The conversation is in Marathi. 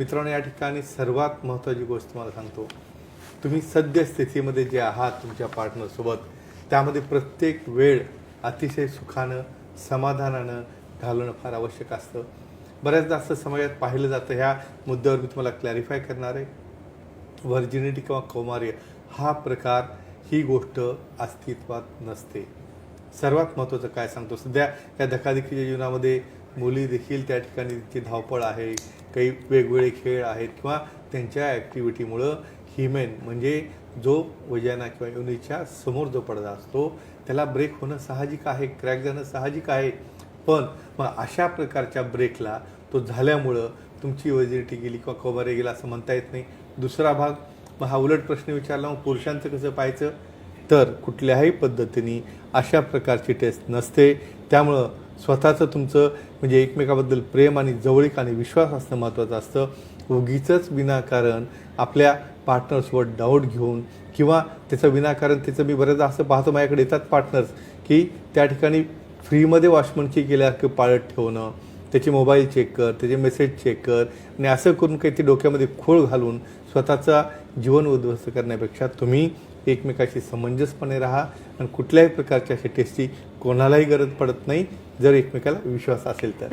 मित्रांनो या ठिकाणी सर्वात महत्त्वाची गोष्ट तुम्हाला सांगतो. तुम्ही सद्यस्थितीमध्ये जे आहात तुमच्या पार्टनरसोबत त्यामध्ये प्रत्येक वेळ अतिशय सुखानं समाधानानं घालवणं फार आवश्यक असतं. बऱ्याचदा असं समाजात पाहिलं जातं ह्या मुद्द्यावर मी तुम्हाला क्लॅरिफाय करणार आहे. व्हर्जिनिटी किंवा कौमार्य हा प्रकार ही गोष्ट अस्तित्वात नसते. सर्वात महत्त्वाचं काय सांगतो? सध्या या धकाधकीच्या जीवनामध्ये मुली देखील त्या ठिकाणी तिची धावपळ आहे काही वेगवेगळे खेळ आहेत किंवा त्यांच्या ॲक्टिव्हिटीमुळं हिमेन म्हणजे जो वजाना किंवा योनीच्या समोर जो पडदा असतो त्याला ब्रेक होणं साहजिक आहे क्रॅक जाणं साहजिक आहे. पण मग अशा प्रकारच्या ब्रेकला तो झाल्यामुळं तुमची वजिरिटी गेली किंवा कौमार्य गेला असं म्हणता येत नाही. दुसरा भाग मग हा उलट प्रश्न विचारला मग पुरुषांचं कसं पाहायचं? तर कुठल्याही पद्धतीने अशा प्रकारची टेस्ट नसते. त्यामुळं स्वतःचं तुमचं म्हणजे एकमेकाबद्दल प्रेम आणि जवळीक आणि विश्वास असणं महत्त्वाचं असतं. उगीचंच विनाकारण आपल्या पार्टनर्सवर डाऊट घेऊन किंवा त्याचं विनाकारण त्याचं मी बऱ्याचदा असं पाहतो माझ्याकडे येतात पार्टनर्स की त्या ठिकाणी फ्रीमध्ये वॉशमनची केल्यासारखं पाळत ठेवणं त्याचे मोबाईल चेक कर त्याचे मेसेज चेक कर. आणि असं करून काही ते डोक्यामध्ये खोळ घालून स्वतःचा जीवन उद्ध्वस्त करण्यापेक्षा तुम्ही एकमेकाशी समंजसपणे राहा आणि कुठल्याही प्रकारच्या अशा टेस्टची कोणालाही गरज पडत नाही जर एकमेकाला विश्वास असेल तर.